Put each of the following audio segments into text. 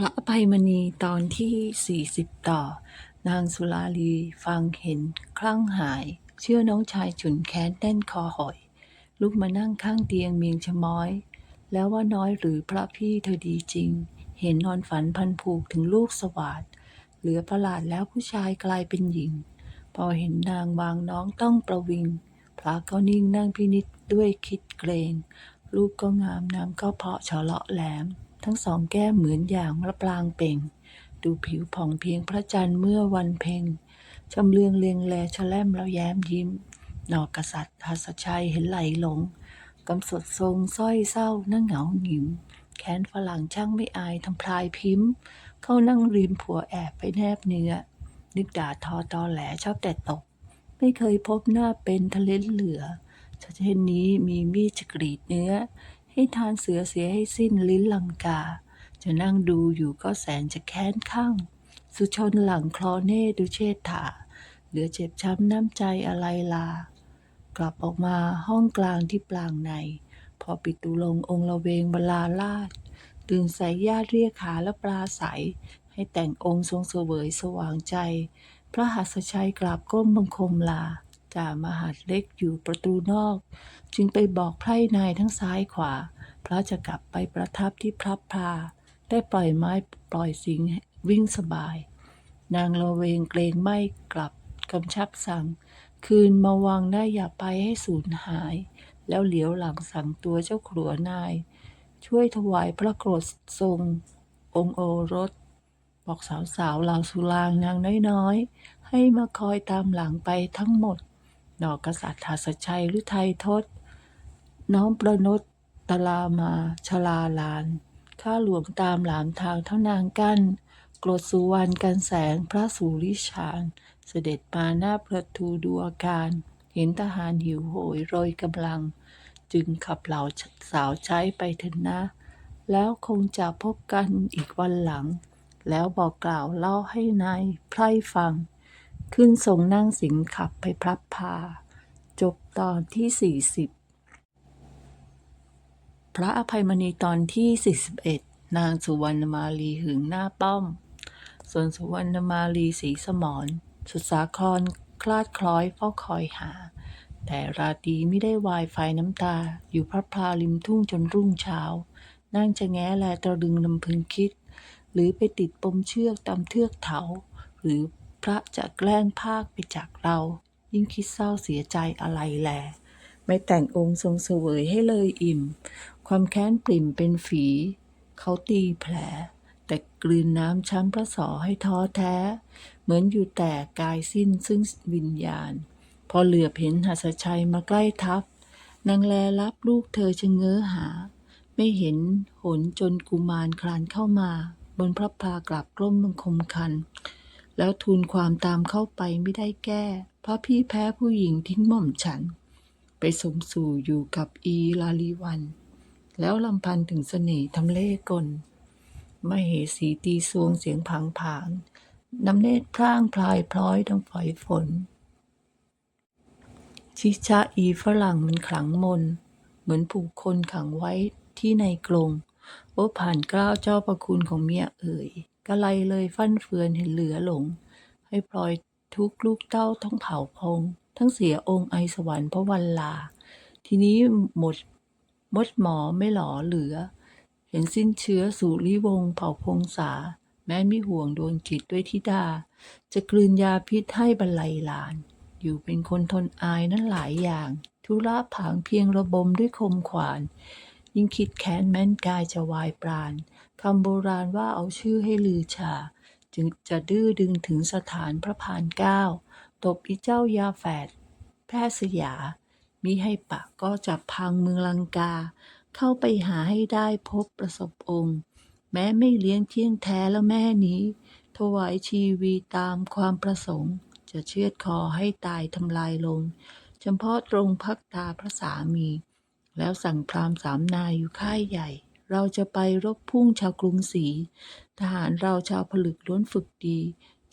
พระอภัยมณีตอนที่ 40 ต่อ นางสุลาลีฟังเห็นคลั่งหาย เชื่อน้องชายฉุนแค้นแน่นคอหอย ลุกมานั่งข้างเตียงเมียงชะม้อย แล้วว่าน้อยหรือพระพี่เธอดีจริง เห็นนอนฝันพันผูกถึงลูกสวาดเหลือประหลาดแล้วผู้ชายกลายเป็นหญิง พอเห็นนางวางน้องต้องประวิง พระก็นิ่งนั่งพินิจด้วยคิดเกรง ลูกก็งามน้ำก็เพาะเฉาะเลาะแหลม ทั้งสองแก้มเหมือนอย่างมะปรางเป่ง ดูผิวผ่องเพียงพระจันทร์เมื่อวันเพ็งชำเลืองเลียงแลชะแลมแล้วแย้มยิ้ม นอกกษัตริย์หัสชัยเห็นไหลหลงกำสดทรงสร้อยเศร้านั่งเหงาหงิม แค้นฝรั่งช่างไม่อายทำพลายพิมพ์ เข้านั่งริมผัวแอบไปแนบเนื้อ นึกด่าทอตอแหลชอบแต่ตก ไม่เคยพบหน้าเป็นทะเลนเหลือถ้าเช่นนี้มีมีดจะกรีดเนื้อ ให้ทานเสือเสียให้สิ้นลิ้นลังกา จะนั่งดูอยู่ก็แสนจะแค้นข้าง สุชนหลังคลอเน่ดูเชษฐา เหลือเจ็บช้ำน้ำใจอะไรลา กลับออกมาห้องกลางที่ปลางใน พอปิดตูลงองค์ละเวงบลาลาดตื่นสายญาติเรียกหาและปลาใส ให้แต่งองค์ทรงเสวยสว่างใจ พระหัสชัยกราบก้มบังคมลา จ่ามหาดเล็กอยู่ประตูนอก จึงไปบอกไพร่นายทั้งซ้ายขวา พระจะกลับไปประทับที่พระพาได้ปล่อยไม้ปล่อยสิงวิ่งสบาย นางละเวงเกรงไม่กลับกำชับสั่ง คืนมาวังได้อย่าไปให้สูญหาย แล้วเหลียวหลังสั่งตัวเจ้าขรัวนาย ช่วยถวายพระโกรธทรง องโอรส บอกสาวๆเหล่าสุรางนางน้อยๆ ให้มาคอยตามหลังไปทั้งหมด นอกษัตริย์หัสชัยหรือไทยทศ น้อมประนตตลามาชลาลาน ข้าหลวงตามหลามทางเท่านางกั้นกรดสุวรรณกันแสงพระสุริชาน เสด็จมาหน้าประตูดูอาการ เห็นทหารหิวโหยโรยกำลัง จึงขับเหล่าสาวใช้ไปเถอะนะ แล้วคงจะพบกันอีกวันหลัง แล้วบอกกล่าวเล่าให้นายไพร่ฟัง ขึ้นทรงนั่งสิงขับไปพรับพา จบตอนที่ 40 พระอภัยมณีตอนที่ 41 นางสุวรรณมาลีหึงหน้าป้อม ส่วนสุวรรณมาลีสีสมรสุดสาครคลาดคล้อยเฝ้าคอยหา แต่ราตรีไม่ได้วายไฟน้ำตา อยู่พระพลาริมทุ่งจนรุ่งเช้า นั่งจะแง้แลตระดึงลำพึงคิด หรือไปติดปมเชือกตามเทือกเถา หรือ พระจะแกล้งภาคไปจากเรา ยิ่งคิดเศร้าเสียใจอะไรแล ไม่แต่งองค์ทรงเสวยให้เลยอิ่ม ความแค้นปริ่มเป็นฝี เขาตีแผล แต่กลืนน้ำช้ำพระสอให้ท้อแท้ เหมือนอยู่แต่กายสิ้นซึ่งวิญญาณ พอเหลือเห็นหัสชัยมาใกล้ทับนางแลรับลูกเธอชะเง้อหา ไม่เห็นหนจนกุมารคลานเข้ามา บนพระพากลับกล้มบังคมคัน แล้วทูลความตามเข้าไปไม่ได้แก้ เพราะพี่แพ้ผู้หญิงทิ้งหม่อมฉัน ไปสมสู่อยู่กับอีลาลีวัน แล้วลำพันถึงเสน่ห์ทำเล่กลม่เหสีตีสวงเสียงผังผางน้ำเนตรพร่างพลายพลอยดังฝอยฝน ชิชาอีฝรั่งมันขลังมน เหมือนผูกคนขังไว้ที่ในกรงโอ้ผ่านเกล้าวเจ้าประคุณของเมียเอ่ย กะไลเลยฟั่นเฟือนเห็นเหลือหลง ให้พลอยทุกลูกเต้าทั้งเผาพง ทั้งเสียองค์ไอสวรรค์เพราะวันลา ทีนี้หมดมดหมอไม่หล่อเหลือ เห็นสิ้นเชื้อสุริวงเผาพงษา แม้ไม่ห่วงดวงจิตด้วยทิดา จะกลืนยาพิษให้บรรลัยลาน อยู่เป็นคนทนอายนั้นหลายอย่างธุระผางเพียงระบมด้วยคมขวาน ยิ่งคิดแค้นแม้นกายจะวายปราณำโบราณว่าเอาชื่อให้ลือชา จึงจะดื้อดึงถึงสถานพระพานเก้าตบอีเจ้ายาแฝดแพทย์สยา มิให้ปะก็จะพังเมืองลังกา เข้าไปหาให้ได้พบประสบองค์ แม้ไม่เลี้ยงเที่ยงแท้แล้วแม่นี้ ถวายชีวีตามความประสงค์ จะเชือดคอให้ตายทำลายลงเฉพาะตรงพักตาพระสามี แล้วสั่งพราหมณ์สามนายอยู่ค่ายใหญ่ เราจะไปรบพุ่งชาวกรุงศรี ทหารเราชาวผลึกล้วนฝึกดี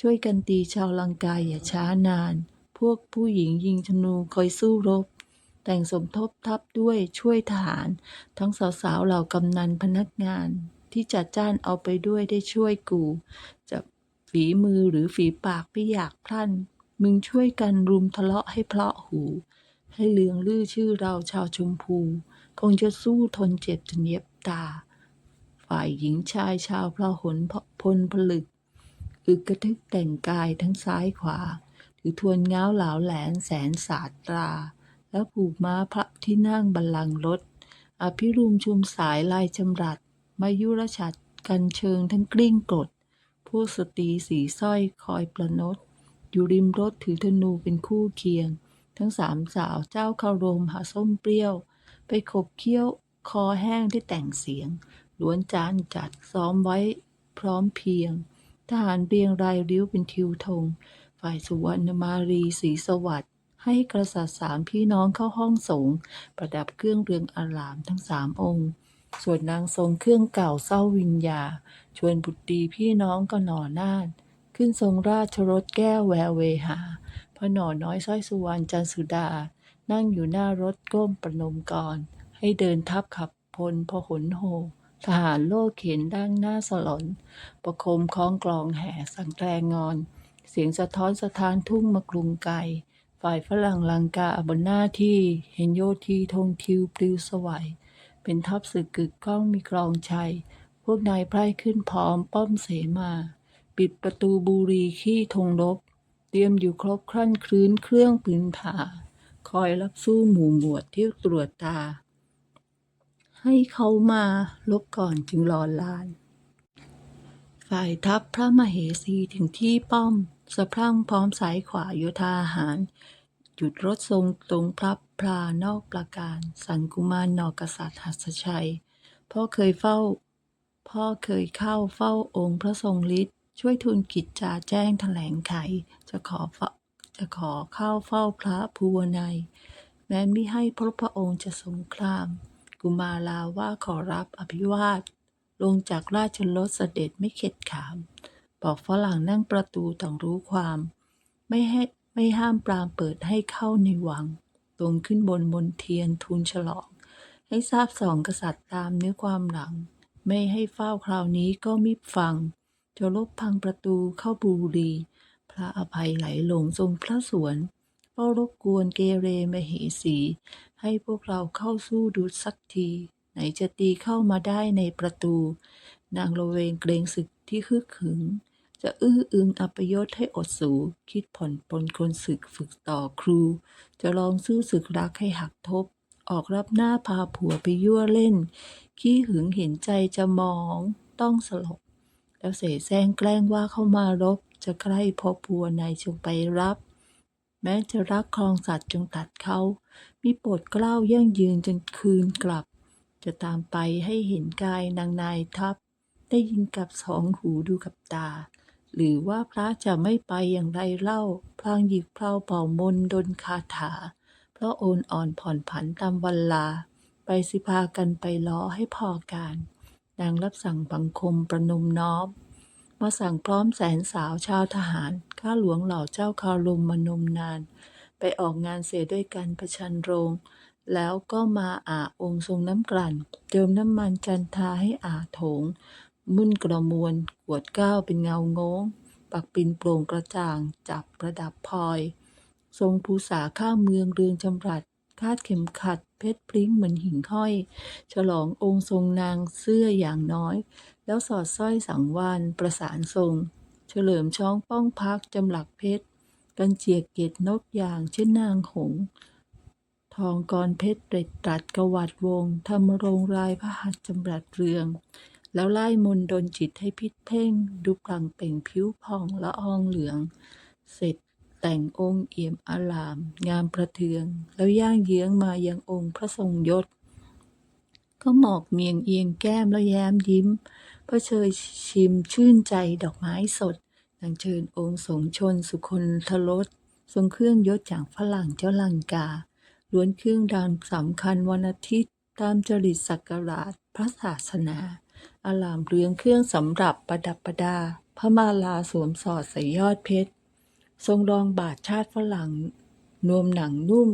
ช่วยกันตีชาวลังกายอย่าช้านาน พวกผู้หญิงยิงธนูคอยสู้รบ แต่งสมทบทัพด้วยช่วยทหาร ทั้งสาวๆเหล่ากำนันพนักงาน ที่จัดจ้านเอาไปด้วยได้ช่วยกู จะฝีมือหรือฝีปากไม่อยากพลันมึงช่วยกันรุมทะเลาะให้เพลาะหู ให้เลืองลือชื่อเราชาวชมพู คงจะสู้ทนเจ็บจนเย็บ ตา ฝ่ายหญิงชายชาวพลหนพลผลึก อึกกระทึกแต่งกายทั้งซ้ายขวา ถือทวนเงาเหลาแหลนแสนสาตรา แล้วผูกม้าพระที่นั่งบัลลังก์รถ อภิรุมชุมสายลายจำรัดมายุรชัดกันเชิงทั้งกลิ้งกรดผู้สตรีสีสร้อยคอยประนด อยู่ริมรถถือธนูเป็นคู่เคียง ทั้งสามสาวเจ้าคารมหาส้มเปรี้ยว ไปขบเคี้ยว คอแห้งได้แต่งเสียงล้วนจานจัดซ้อมไว้พร้อมเพียง ทหารเรียงรายริ้วเป็นทิวธง ฝ่ายสุวรรณมารีศรีสวัสดิ์ให้กษัตริย์สามพี่น้องเข้าห้องสงประดับเครื่องเรืองอารามทั้งสามองค์ ส่วนนางทรงเครื่องเก่าเศร้าวิญญา ชวนบุตรีพี่น้องก็หน่อน่านขึ้นทรงราชรถแก้วแววเวหา พระหน่อน้อยสร้อยสุวรรณจันสุดา นั่งอยู่หน้ารถก้มประนมกร ให้เดินทับขับพลพหนโห ทหารโลกเข็นดั้งหน้าสลอน ประคมคล้องกลองแห่สังแตรงอน เสียงสะท้อนสะท้านทุ่งมากรุงไกลฝ่ายฝรั่งลังกาบนหน้าที่เห็นโยธีธงทิวปลิวสวัย เป็นทัพศึกกึกก้องมีกรองชัย พวกนายไพร่ขึ้นพร้อมป้อมเสมา ปิดประตูบุรีขี้ธงลบ เตรียมอยู่ครบครั่นคลื้นเครื่องปืนผ่าคอยรับสู้หมู่หมวดที่ตรวจตา ให้เขามาลบก่อนจึงรอนลาน ฝ่ายทัพพระมเหสีถึงที่ป้อมสะพรั่งพร้อมสายขวาโยธาหาร หยุดรถทรงตรงพลับพลานอกประการ สันกุมารนอกกษัตริย์หัสชัย พ่อเคยเฝ้า พ่อเคยเข้าเฝ้าองค์พระทรงฤทธิ์ช่วยทูลกิจจาแจ้งแถลงไข จะขอจะขอเข้าเฝ้าพระภูวนัย แม้ไม่ให้พระพระองค์จะสงคราม กุมาลาว่าขอรับอภิวาท ลงจากราชรถเสด็จไม่เข็ดขาม บอกฝรั่งนั่งประตูต้องรู้ความ ไม่ให้ไม่ห้ามปรามเปิดให้เข้าในวังตรงขึ้นบนบนเทียนทูลฉลอง ให้ทราบสองกษัตริย์ตามเนื้อความหลัง ไม่ให้เฝ้าคราวนี้ก็มิฟังจะลบพังประตูเข้าบูรี พระอภัยไหลหลงทรงพระสวน เฝ้ารบกวนเกเรมเหสี ให้พวกเราเข้าสู้ดูสักที ไหนจะตีเข้ามาได้ในประตู นางระเวงเกรงศึกที่คึกขึง จะอื้ออึงอัปยศให้อดสูคิดผ่อนปลนคนศึกฝึกต่อครู จะลองสู้ศึกรักให้หักทบ ออกรับหน้าพาผัวไปยั่วเล่น ขี้หึงเห็นใจจะมอง ต้องสลบแล้วเสแสร้งแกล้งว่าเข้ามารบ จะใกล้พอผัวนายจงไปรับ แม้จะรักครองสัตว์จงตัดเขามีโปรดเกล้ายั่งยืนจนคืนกลับ จะตามไปให้เห็นกายนางนายทัพได้ยินกับสองหูดูกับตา หรือว่าพระจะไม่ไปอย่างไรเล่า พลางหยิกเพลาเป่ามนดนคาถา เพราะโอนอ่อนผ่อนผันตามวันลา ไปสิพากันไปล้อให้พอการนางรับสั่งบังคมประนมน้อม มาสั่งพร้อมแสนสาวชาวทหาร ข้าหลวงเหล่าเจ้าคารุมมานมนาน ไปออกงานเสียด้วยกันประชันโรง แล้วก็มาอาองค์ทรงน้ำกลั่นเจิมน้ำมันจันทาให้อาโถง มุ่นกระมวลกวดก้าวเป็นเงาโงง ปักปินโปร่งกระจ่าง จับประดับพลอย ทรงภูษาข้าเมืองเรืองจำรัดคาดเข็มขัดเพชรพลิ้งเหมือนหิ่งห้อย ฉลององค์ทรงนางเสื้ออย่างน้อย แล้วสอดสร้อยสังวานประสานทรง เฉลิมช้องป้องพักจำหลักเพชร กันเจียกเกตนกอย่างเช่นนางหงส์ทองกรเพชรเร็ดตรัดกวัดวงธรรมรงรายพระหัตถ์จำรัดเรือง แล้วไล่มนดนจิตให้พิษเพ่ง ดูปลังเปล่งผิวผ่องละอองเหลือง เสร็จแต่งองค์เอี่ยมอาราม งามประเทือง แล้วย่างเยื้องมายังองค์พระทรงยศ ก็หมอกเมียงเอียงแก้มแล้วแย้มยิ้ม พระเชยชิมชื่นใจดอกไม้สดนางเชิญองค์สงชนสุคนทรสทรงเครื่องยศจากฝรั่งเจ้าลังกา ล้วนเครื่องดานสำคัญวันอาทิตย์ ตามจริตศักราชพระศาสนา อารามเรืองเครื่องสำหรับประดับประดา พระมาลาสวมสอดใส่ยอดเพชร ทรงรองบาทชาติฝรั่ง นวมหนังนุ่ม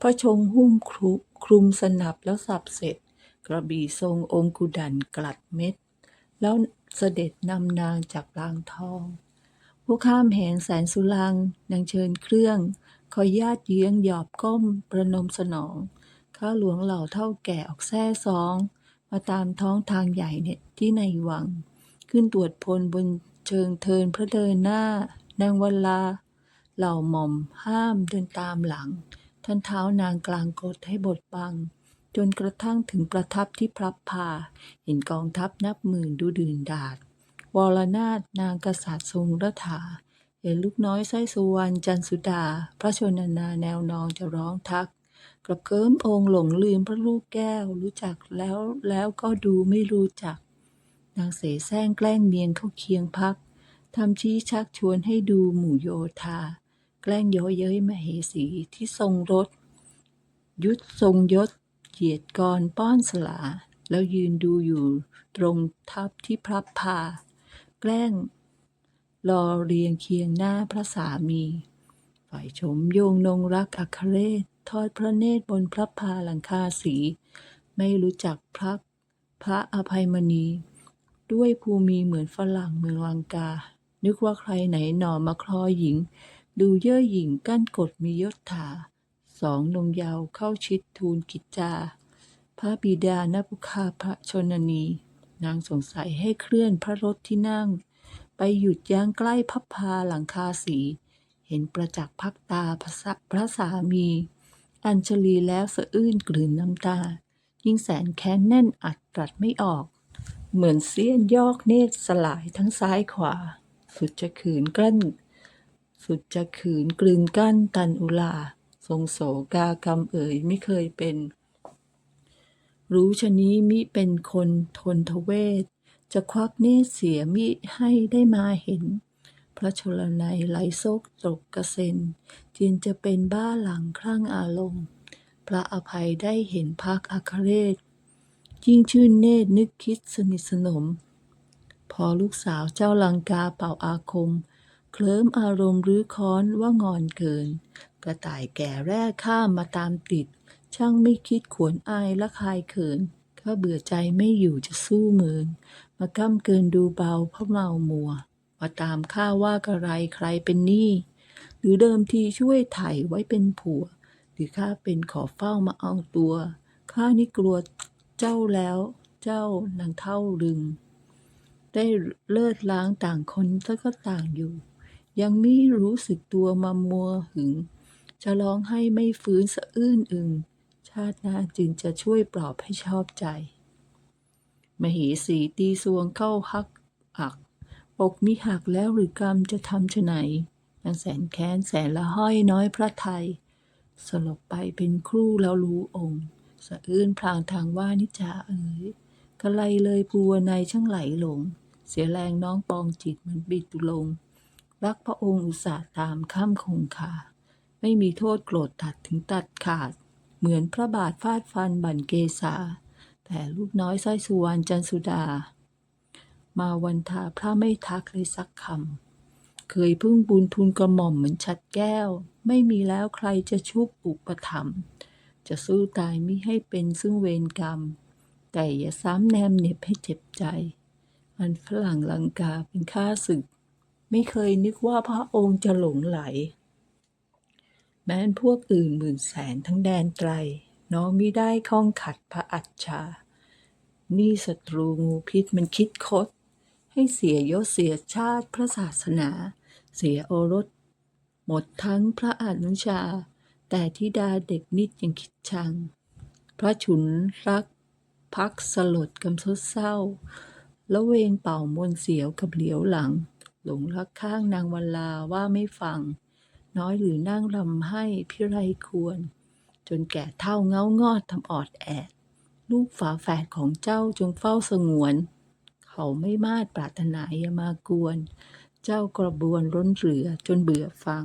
พระชงหุ้มคลุคลุมสนับแล้วสับเสร็จ กระบี่ทรงองคุดันกลัดเม็ด แล้วเสด็จนำนางจากลางทอง ผู้ข้ามแหนแสนสุลัง นางเชิญเครื่อง คอยญาติเยื้องหยอบก้มประนมสนอง ข้าหลวงเหล่าเท่าแก่ออกแท้ซอง มาตามท้องทางใหญ่เนี่ยที่ในวัง ขึ้นตรวจพลบนเชิงเทินพระเดินหน้า นางวัลลา เหล่าหม่อมห้ามเดินตามหลัง ท่านเท้านางกลางกดให้บทบัง จนกระทั่งถึงประทับที่พลับพา เห็นกองทัพนับหมื่นดูดื่นดาด วรนาถนางกษัตริย์ทรงรัฐา เห็นลูกน้อยไส้สุวรรณจันสุดา พระชนนาแนวนองจะร้องทัก กระเกิมองค์หลงลืมพระลูกแก้ว รู้จักแล้วแล้วก็ดูไม่รู้จัก นางเสแสร้งแกล้งเมียงเข้าเคียงพักทำชี้ชักชวนให้ดูหมู่โยธา แกล้งย้อเย้ยมเหสีที่ทรงรถ ยุทธทรงยศ เหยียดกรป้อนสลา แล้วยืนดูอยู่ตรงทัพที่พลับพา แกล้งรอเรียงเคียงหน้าพระสามี ฝ่ายชมโยงนงรักอัครเรศทอดพระเนตรบนพระพาหลังคาสี ไม่รู้จักพระพระอภัยมณี ด้วยภูมิเหมือนฝรั่งเมืองลังกา นึกว่าใครไหนหนอมาคลอหญิง ดูเย่อหญิงกั้นกดมียศถา สองนงเยาวเข้าชิดทูลกิจจา พระบิดานบุคาพระชนนี นางสงสัยให้เคลื่อนพระรถที่นั่ง ไปหยุดยั้งใกล้พับพาหลังคาสี เห็นประจักษ์พักตาพระสะพระสามี อัญชลีแล้วสะอื้นกลืนน้ำตา ยิ่งแสนแค้นแน่นอัดตรัสไม่ออก เหมือนเสี้ยนยอกเนตรสลายทั้งซ้ายขวา สุดจะขืนกลั้นสุดจะขืนกลืนกั้นตันอุลา ทรงโศกากรรมเอ่ยไม่เคยเป็น รู้ชะนี้มิเป็นคนทนทเวศ จะควักเนตรเสียมิให้ได้มาเห็น พระชลนัยไหลโซกตกกระเซ็นจีนจะเป็นบ้าหลังคลั่งอารมณ์ พระอภัยได้เห็นพักอัครเรศยิ่งชื่นเนตรนึกคิดสนิทสนม พอลูกสาวเจ้าลังกาเป่าอาคม เคลิ้มอารมณ์รื้อค้อนว่างอนเกิน กระต่ายแก่แร่ข้ามมาตามติด ช่างไม่คิดขวนอายละคายเขินข้าเบื่อใจไม่อยู่จะสู้เมินมาก้ำเกินดูเบาเพราะเมามัว มาตามข้าว่ากระไรใครเป็นหนี้หรือเดิมทีช่วยไถ่ไว้เป็นผัว หรือข้าเป็นขอเฝ้ามาเอาตัวข้านี่กลัวเจ้าแล้ว เจ้านางเท่ารึง ได้เลิศล้างต่างคนแล้วก็ต่างอยู่ ยังไม่รู้สึกตัวมามัวหึง จะร้องให้ไม่ฟื้นสะอื้นอึง ชาติหน้าจึงจะช่วยปลอบให้ชอบใจ มเหสีตีสวงเข้าฮักอักอกมิหักแล้วหรือกรรมจะทำชะไหนนางแสนแค้นแสนละห้อยน้อยพระไทย สลบไปเป็นครู่แล้วรู้องค์ สะอื้นพลางทางว่านิจาเอ๋ยกะไรเลยภูวในยช่างไหลหลง เสียแรงน้องปองจิตมันบิดลง รักพระองค์อุตส่าห์ตามข้ามคงคาไม่มีโทษโกรธตัดถึงตัดขาด เหมือนพระบาทฟาดฟันบั่นเกษาแต่ลูกน้อยสร้อยสุวรรณจันสุดา มาวันทาพระไม่ทักเลยสักคำ เคยพึ่งบุญทุนกระหม่อมเหมือนชัดแก้ว ไม่มีแล้วใครจะชุบอุปถัมจะสู้ตายมิให้เป็นซึ่งเวรกรรม แต่อย่าซ้ำแนมเน็บให้เจ็บใจ อันฝรั่งลังกาเป็นข้าศึก ไม่เคยนึกว่าพระองค์จะหลงไหล แม้นพวกอื่นหมื่นแสนทั้งแดนไตรน้องมิได้ข้องขัดพระอัจฉานี่ศัตรูงูพิษมันคิดคด ให้เสียยศเสียชาติพระศาสนา เสียโอรส หมดทั้งพระอนุชา แต่ทิดาเด็กนิดยังคิดชัง พระฉุนรักพักสลดกำซดเศร้า แล้วเวงเป่ามนเสียวกับเหลียวหลัง หลงรักข้างนางวันลาว่าไม่ฟัง น้อยหรือนั่งรำให้พิไรควร จนแก่เท่าเงางอดทำออดแอด ลูกฝาแฝดของเจ้าจงเฝ้าสงวน เขาไม่มาดปรารถนาอย่ามากวน เจ้ากระบวนร้นเรือจนเบื่อฟัง